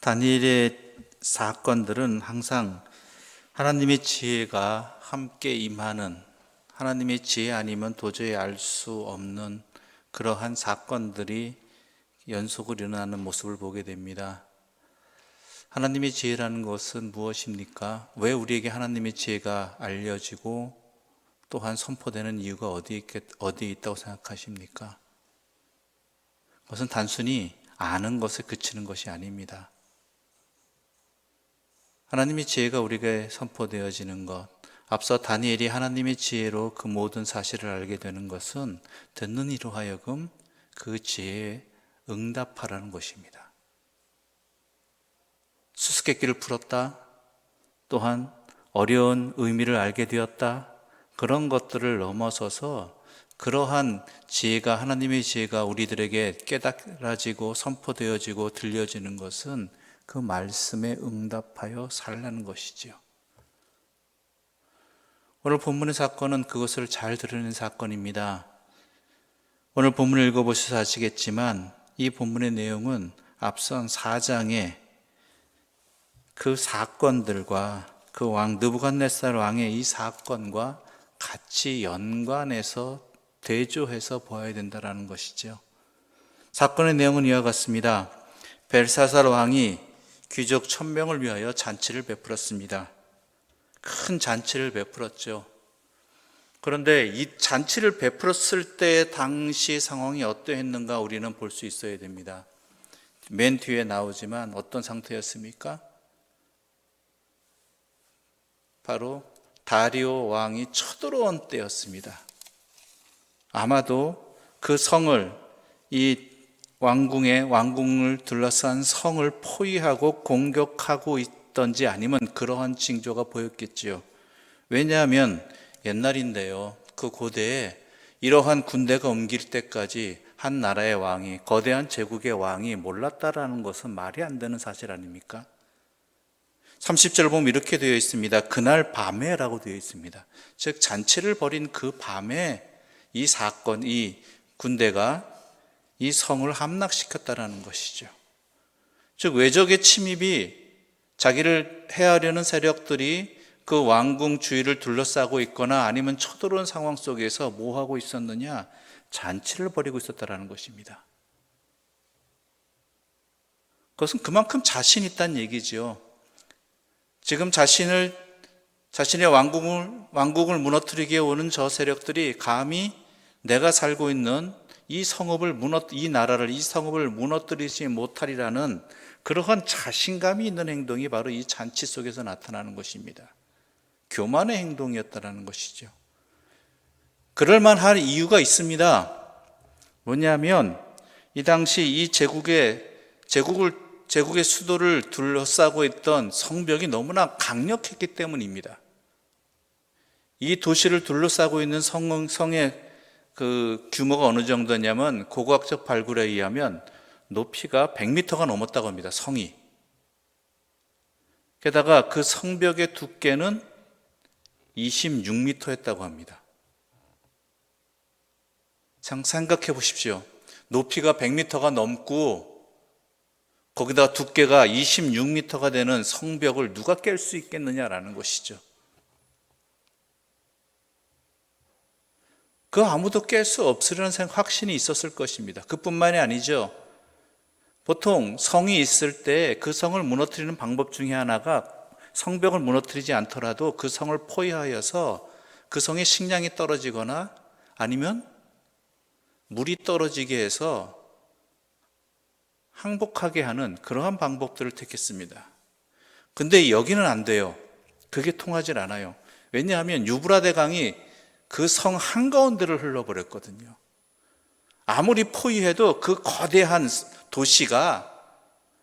다니엘의 사건들은 항상 하나님의 지혜가 함께 임하는 하나님의 지혜 아니면 도저히 알 수 없는 그러한 사건들이 연속으로 일어나는 모습을 보게 됩니다. 하나님의 지혜라는 것은 무엇입니까? 왜 우리에게 하나님의 지혜가 알려지고 또한 선포되는 이유가 어디 있겠, 어디에 있다고 생각하십니까? 그것은 단순히 아는 것에 그치는 것이 아닙니다. 하나님의 지혜가 우리에게 선포되어지는 것, 앞서 다니엘이 하나님의 지혜로 그 모든 사실을 알게 되는 것은 듣는 이로 하여금 그 지혜에 응답하라는 것입니다. 수수께끼를 풀었다. 또한 어려운 의미를 알게 되었다. 그런 것들을 넘어서서 그러한 지혜가 하나님의 지혜가 우리들에게 깨달아지고 선포되어지고 들려지는 것은 그 말씀에 응답하여 살라는 것이지요. 오늘 본문의 사건은 그것을 잘 드러낸 사건입니다. 오늘 본문을 읽어보셔서 아시겠지만 이 본문의 내용은 앞선 4장의 그 사건들과 그 왕 느부갓네살 왕의 이 사건과 같이 연관해서 대조해서 보아야 된다라는 것이죠. 사건의 내용은 이와 같습니다. 벨사살 왕이 귀족 천명을 위하여 잔치를 베풀었습니다. 큰 잔치를 베풀었죠. 그런데 이 잔치를 베풀었을 때 당시 상황이 어떠했는가 우리는 볼 수 있어야 됩니다. 맨 뒤에 나오지만 어떤 상태였습니까? 바로 다리오 왕이 쳐들어온 때였습니다. 아마도 그 성을 이 왕궁의 왕궁을 둘러싼 성을 포위하고 공격하고 있던지 아니면 그러한 징조가 보였겠지요. 왜냐하면 옛날인데요. 그 고대에 이러한 군대가 옮길 때까지 한 나라의 왕이 거대한 제국의 왕이 몰랐다라는 것은 말이 안 되는 사실 아닙니까? 30절 보면 이렇게 되어 있습니다. 그날 밤에라고 되어 있습니다. 즉 잔치를 벌인 그 밤에 이 사건, 이 군대가 이 성을 함락시켰다라는 것이죠. 즉 외적의 침입이 자기를 해하려는 세력들이 그 왕궁 주위를 둘러싸고 있거나 아니면 쳐들어온 상황 속에서 뭐 하고 있었느냐? 잔치를 벌이고 있었다라는 것입니다. 그것은 그만큼 자신 있다는 얘기지요. 지금 자신을 자신의 왕국을 왕국을 무너뜨리게 오는 저 세력들이 감히 내가 살고 있는 이 성읍을 무너 이 나라를 이 성읍을 무너뜨리지 못하리라는 그러한 자신감이 있는 행동이 바로 이 잔치 속에서 나타나는 것입니다. 교만의 행동이었다라는 것이죠. 그럴 만한 이유가 있습니다. 뭐냐면 이 당시 이 제국의 제국을 제국의 수도를 둘러싸고 있던 성벽이 너무나 강력했기 때문입니다. 이 도시를 둘러싸고 있는 성, 성의 그 규모가 어느 정도냐면 고고학적 발굴에 의하면 높이가 100m가 넘었다고 합니다. 성이. 게다가 그 성벽의 두께는 26m였다고 합니다. 생각해 보십시오. 높이가 100m가 넘고 거기다 두께가 26m가 되는 성벽을 누가 깰 수 있겠느냐라는 것이죠. 그 아무도 깰수 생각, 확신이 있었을 것입니다. 그뿐만이 아니죠. 보통 성이 있을 때 그 성을 무너뜨리는 방법 중에 하나가 성벽을 무너뜨리지 않더라도 그 성을 포위하여서 그 성의 식량이 떨어지거나 아니면 물이 떨어지게 해서 항복하게 하는 그러한 방법들을 택했습니다. 근데 여기는 안 돼요. 그게 통하질 않아요. 왜냐하면 유브라데 강이 그 성 한가운데를 흘러버렸거든요. 아무리 포위해도 그 거대한 도시가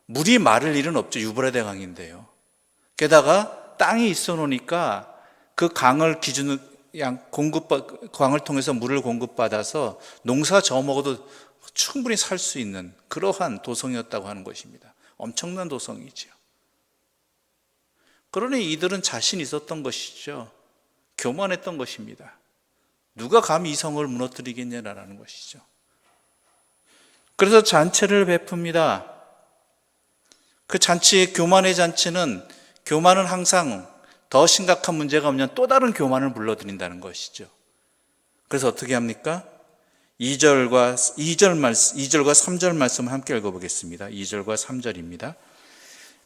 물이 마를 일은 없죠. 유브라데 강인데요. 게다가 땅이 있어 놓으니까 그 강을 기준으로 공급 강을 통해서 물을 공급받아서 농사 저 먹어도 충분히 살 수 있는 그러한 도성이었다고 하는 것입니다. 엄청난 도성이죠. 그러니 이들은 자신 있었던 것이죠. 교만했던 것입니다. 누가 감히 이 성을 무너뜨리겠냐라는 것이죠. 그래서 잔치를 베풉니다. 그 잔치의 교만의 잔치는 교만은 항상 더 심각한 문제가 없냐 또 다른 교만을 불러들인다는 것이죠. 그래서 어떻게 합니까? 2절과 2절 말씀 2절과 3절 말씀 함께 읽어 보겠습니다. 2절과 3절입니다.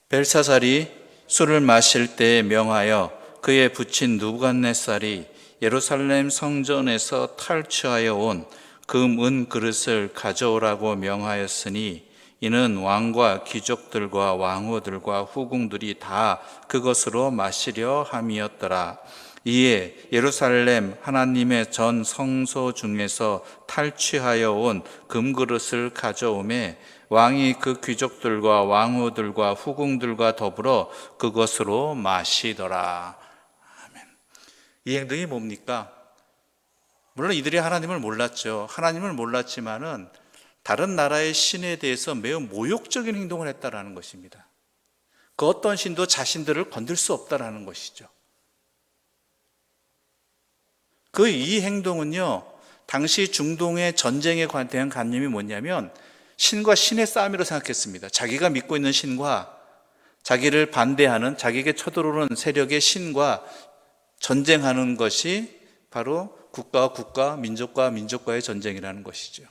벨사살이 술을 마실 때 명하여 그의 부친 누부갓네살이 예루살렘 성전에서 탈취하여 온 금 은 그릇을 가져오라고 명하였으니 이는 왕과 귀족들과 왕후들과 후궁들이 다 그것으로 마시려 함이었더라. 이에 예루살렘 하나님의 전 성소 중에서 탈취하여 온 금그릇을 가져오매 왕이 그 귀족들과 왕후들과 후궁들과 더불어 그것으로 마시더라. 이 행동이 뭡니까? 물론 이들이 하나님을 몰랐죠. 하나님을 몰랐지만은 다른 나라의 신에 대해서 매우 모욕적인 행동을 했다라는 것입니다. 그 어떤 신도 자신들을 건들 수 없다라는 것이죠. 그 이 행동은요, 당시 중동의 전쟁에 대한 관념이 뭐냐면 신과 신의 싸움이라고 생각했습니다. 자기가 믿고 있는 신과 자기를 반대하는 자기에게 쳐들어오는 세력의 신과 전쟁하는 것이 바로 국가와 국가, 민족과 민족과의 전쟁이라는 것이죠.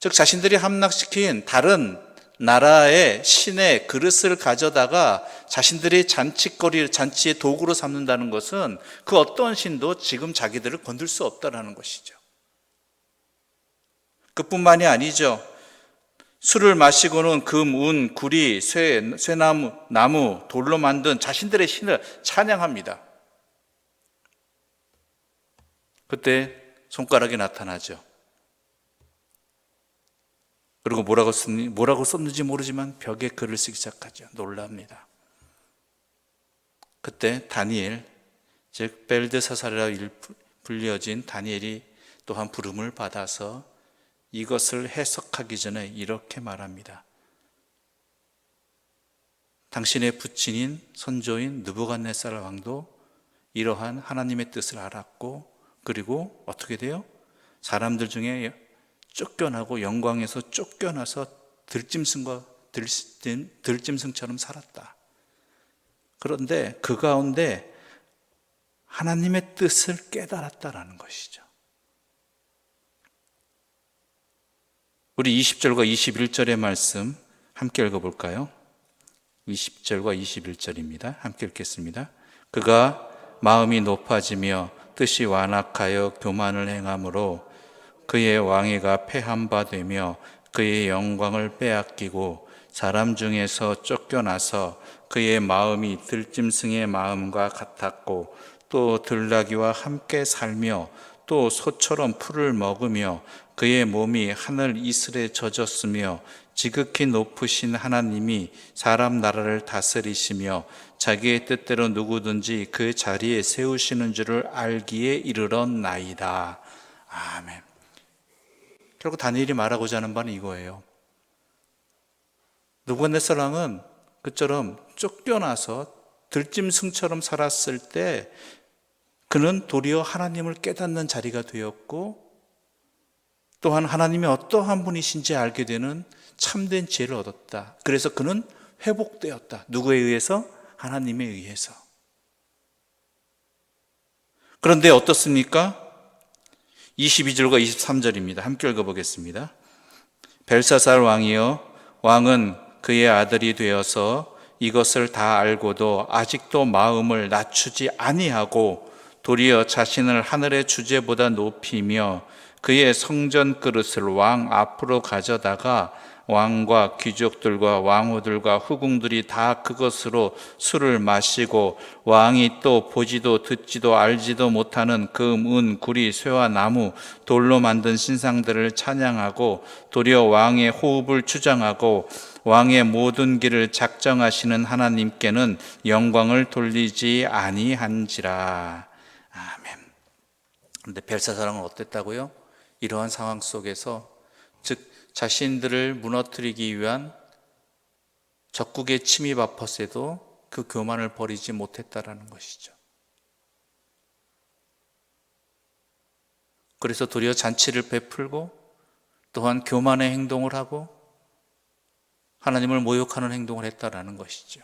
즉 자신들이 함락시킨 다른 나라의 신의 그릇을 가져다가 자신들이 잔치거리, 잔치의 도구로 삼는다는 것은 그 어떤 신도 지금 자기들을 건들 수 없다라는 것이죠. 그뿐만이 아니죠. 술을 마시고는 금, 운, 구리, 쇠, 쇠나무, 나무, 돌로 만든 자신들의 신을 찬양합니다. 그때 손가락이 나타나죠. 그리고 뭐라고 썼니? 뭐라고 썼는지 모르지만 벽에 글을 쓰기 시작하죠. 놀랍니다. 그때 다니엘, 즉 벨드사살이라 불려진 다니엘이 또한 부름을 받아서 이것을 해석하기 전에 이렇게 말합니다. 당신의 부친인 선조인 느부갓네살 왕도 이러한 하나님의 뜻을 알았고 그리고 어떻게 돼요? 사람들 중에 쫓겨나고 영광에서 쫓겨나서 들짐승과 들짐, 들짐승처럼 살았다. 그런데 그 가운데 하나님의 뜻을 깨달았다라는 것이죠. 우리 20절과 21절의 말씀 함께 읽어볼까요? 20절과 21절입니다. 함께 읽겠습니다. 그가 마음이 높아지며 뜻이 완악하여 교만을 행함으로 그의 왕위가 패한 바 되며 그의 영광을 빼앗기고 사람 중에서 쫓겨나서 그의 마음이 들짐승의 마음과 같았고 또 들나귀와 함께 살며 또 소처럼 풀을 먹으며 그의 몸이 하늘 이슬에 젖었으며 지극히 높으신 하나님이 사람 나라를 다스리시며 자기의 뜻대로 누구든지 그 자리에 세우시는 줄을 알기에 이르렀나이다. 아멘. 결국 다니엘이 말하고자 하는 바는 이거예요. 누구네살 왕은 그처럼 쫓겨나서 들짐승처럼 살았을 때 그는 도리어 하나님을 깨닫는 자리가 되었고 또한 하나님이 어떠한 분이신지 알게 되는 참된 지혜를 얻었다. 그래서 그는 회복되었다. 누구에 의해서? 하나님에 의해서. 그런데 어떻습니까? 22절과 23절입니다. 함께 읽어보겠습니다. 벨사살 왕이여, 왕은 그의 아들이 되어서 이것을 다 알고도 아직도 마음을 낮추지 아니하고 도리어 자신을 하늘의 주제보다 높이며 그의 성전 그릇을 왕 앞으로 가져다가 왕과 귀족들과 왕후들과 후궁들이 다 그것으로 술을 마시고 왕이 또 보지도 듣지도 알지도 못하는 금, 은, 구리, 쇠와 나무, 돌로 만든 신상들을 찬양하고 도리어 왕의 호흡을 추장하고 왕의 모든 길을 작정하시는 하나님께는 영광을 돌리지 아니한지라. 그런데 벨사사랑은 어땠다고요? 이러한 상황 속에서 즉 자신들을 무너뜨리기 위한 적국의 침입 앞에서도 그 교만을 버리지 못했다라는 것이죠. 그래서 도리어 잔치를 베풀고 또한 교만의 행동을 하고 하나님을 모욕하는 행동을 했다라는 것이죠.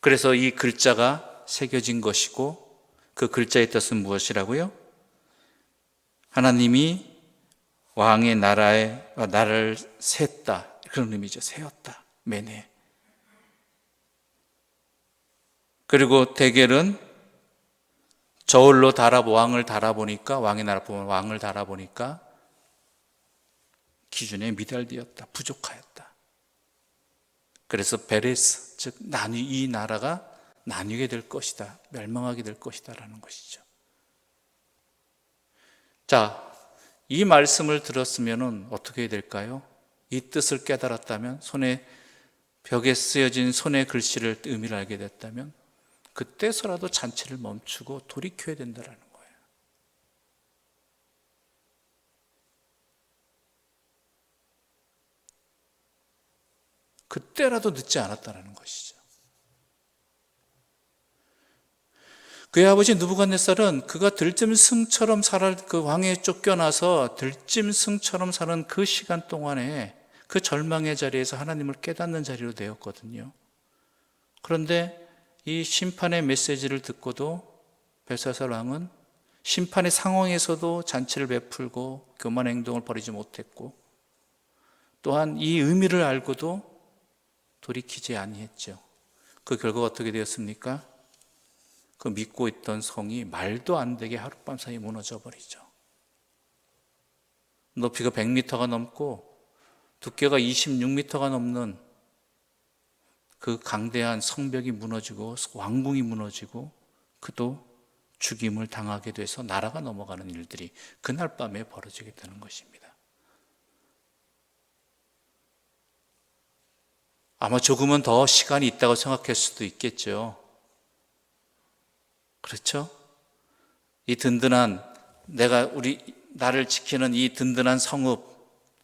그래서 이 글자가 새겨진 것이고 그 글자의 뜻은 무엇이라고요? 하나님이 왕의 나라에 나라를 셌다 그런 의미죠. 세웠다. 매네. 그리고 대결은 저울로 달아 왕을 달아보니까 왕의 나라 보면 왕을 달아보니까 기준에 미달되었다. 부족하였다. 그래서 베레스 즉 나뉘 이 나라가 나뉘게 될 것이다. 멸망하게 될 것이다라는 것이죠. 자, 이 말씀을 들었으면 어떻게 될까요? 이 뜻을 깨달았다면 손에 벽에 쓰여진 손의 글씨를 의미를 알게 됐다면 그때서라도 잔치를 멈추고 돌이켜야 된다라는 거예요. 그때라도 늦지 않았다라는 것이죠. 그의 아버지 누부갓네살은 그가 들짐승처럼 살아 그 왕에 쫓겨나서 들짐승처럼 사는 그 시간 동안에 그 절망의 자리에서 하나님을 깨닫는 자리로 되었거든요. 그런데 이 심판의 메시지를 듣고도 벨사살 왕은 심판의 상황에서도 잔치를 베풀고 교만 행동을 벌이지 못했고 또한 이 의미를 알고도 돌이키지 아니했죠. 그 결과가 어떻게 되었습니까? 그 믿고 있던 성이 말도 안 되게 하룻밤 사이 무너져 버리죠. 높이가 100m가 넘고 두께가 26m가 넘는 그 강대한 성벽이 무너지고 왕궁이 무너지고 그도 죽임을 당하게 돼서 나라가 넘어가는 일들이 그날 밤에 벌어지게 되는 것입니다. 아마 조금은 더 시간이 있다고 생각할 수도 있겠죠. 그렇죠? 이 든든한 내가 우리 나를 지키는 이 든든한 성읍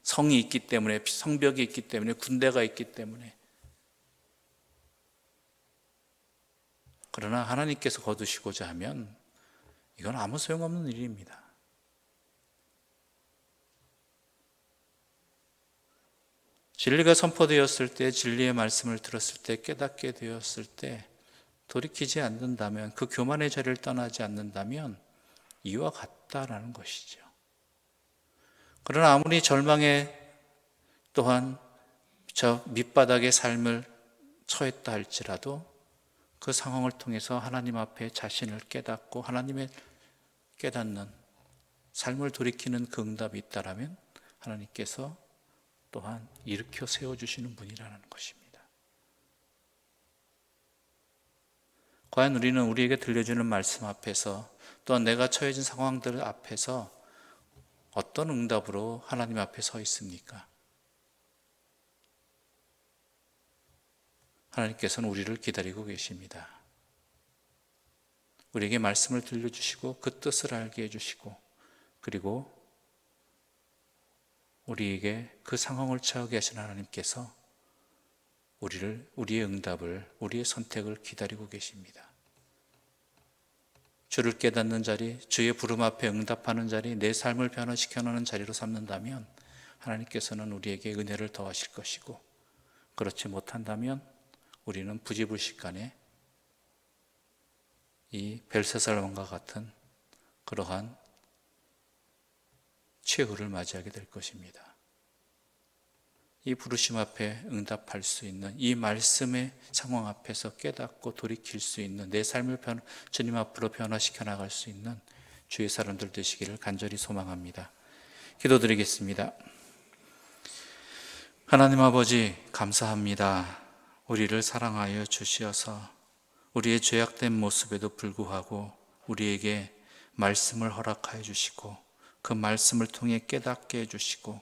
성이 있기 때문에 성벽이 있기 때문에 군대가 있기 때문에 그러나 하나님께서 거두시고자 하면 이건 아무 소용없는 일입니다. 진리가 선포되었을 때, 진리의 말씀을 들었을 때, 깨닫게 되었을 때, 돌이키지 않는다면, 그 교만의 자리를 떠나지 않는다면, 이와 같다라는 것이죠. 그러나 아무리 절망에 또한 저 밑바닥의 삶을 처했다 할지라도 그 상황을 통해서 하나님 앞에 자신을 깨닫고 하나님의 깨닫는 삶을 돌이키는 그 응답이 있다라면 하나님께서 또한 일으켜 세워주시는 분이라는 것입니다. 과연 우리는 우리에게 들려주는 말씀 앞에서 또한 내가 처해진 상황들 앞에서 어떤 응답으로 하나님 앞에 서 있습니까? 하나님께서는 우리를 기다리고 계십니다. 우리에게 말씀을 들려주시고 그 뜻을 알게 해주시고 그리고 우리에게 그 상황을 처하게 하신 하나님께서 우리를 우리의 응답을 우리의 선택을 기다리고 계십니다. 주를 깨닫는 자리, 주의 부름 앞에 응답하는 자리, 내 삶을 변화시켜 놓는 자리로 삼는다면 하나님께서는 우리에게 은혜를 더하실 것이고 그렇지 못한다면 우리는 부지불식간에 이 벨세살 왕과 같은 그러한 최후를 맞이하게 될 것입니다. 이 부르심 앞에 응답할 수 있는 이 말씀의 상황 앞에서 깨닫고 돌이킬 수 있는 내 삶을 변, 주님 앞으로 변화시켜 나갈 수 있는 주의 사람들 되시기를 간절히 소망합니다. 기도드리겠습니다. 하나님 아버지 감사합니다. 우리를 사랑하여 주시어서 우리의 죄악된 모습에도 불구하고 우리에게 말씀을 허락하여 주시고 그 말씀을 통해 깨닫게 해 주시고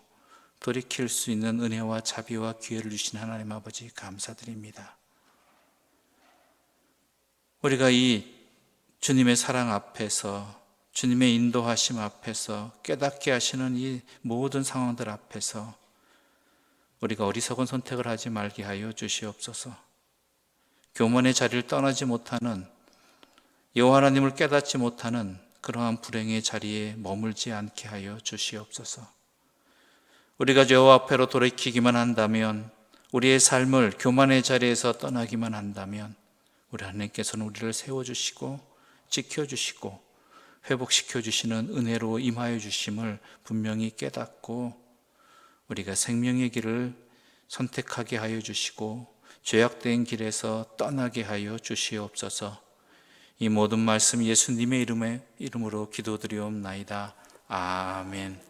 돌이킬 수 있는 은혜와 자비와 기회를 주신 하나님 아버지 감사드립니다. 우리가 이 주님의 사랑 앞에서 주님의 인도하심 앞에서 깨닫게 하시는 이 모든 상황들 앞에서 우리가 어리석은 선택을 하지 말게 하여 주시옵소서. 교만의 자리를 떠나지 못하는 여호와 하나님을 깨닫지 못하는 그러한 불행의 자리에 머물지 않게 하여 주시옵소서. 우리가 여호와 앞에로 돌이키기만 한다면 우리의 삶을 교만의 자리에서 떠나기만 한다면 우리 하나님께서는 우리를 세워 주시고 지켜 주시고 회복시켜 주시는 은혜로 임하여 주심을 분명히 깨닫고 우리가 생명의 길을 선택하게 하여 주시고 죄악된 길에서 떠나게 하여 주시옵소서 이 모든 말씀 예수님의 이름에, 이름으로 기도드리옵나이다. 아멘.